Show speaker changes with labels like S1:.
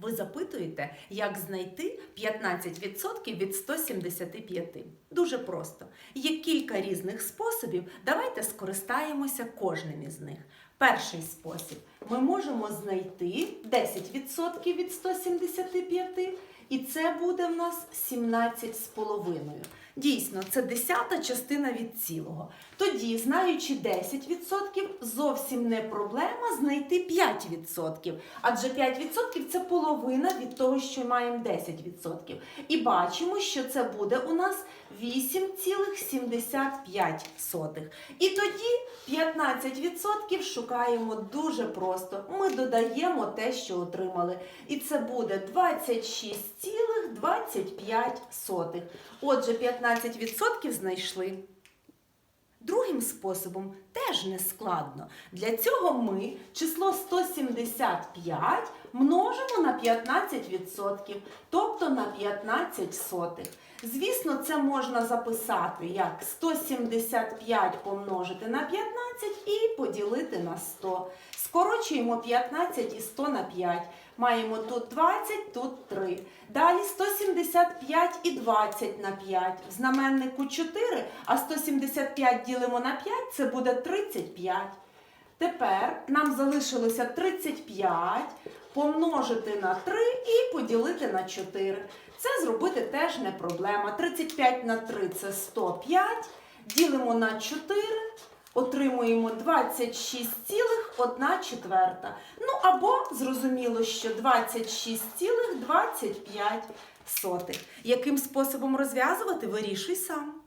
S1: Ви запитуєте, як знайти 15% від 175. Дуже просто. Є кілька різних способів. Давайте скористаємося кожним із них. Перший спосіб. Ми можемо знайти 10% від 175, і це буде в нас 17,5. Дійсно, це десята частина від цілого. Тоді, знаючи 10%, зовсім не проблема знайти 5%. Адже 5% це половина від того, що маємо 10%. І бачимо, що це буде у нас 8,75. І тоді 15% шукаємо дуже просто. Ми додаємо те, що отримали. І це буде 26,25. Отже, 15% знайшли. Другим способом теж не складно. Для цього ми число 175 множимо на 15%, тобто на 15 сотих. Звісно, це можна записати як 175 помножити на 15 і поділити на 100. Скорочуємо 15 і 100 на 5. Маємо тут 20, тут 3. Далі 175 і 20 на 5. В знаменнику 4, а 175 ділимо на 5, це буде 35. Тепер нам залишилося 35 помножити на 3 і поділити на 4. Це зробити теж не проблема. 35 на 3 це 105. Ділимо на 4. Отримуємо 26,1 четверта. Ну або зрозуміло, що 26,25. Яким способом розв'язувати, вирішуй сам.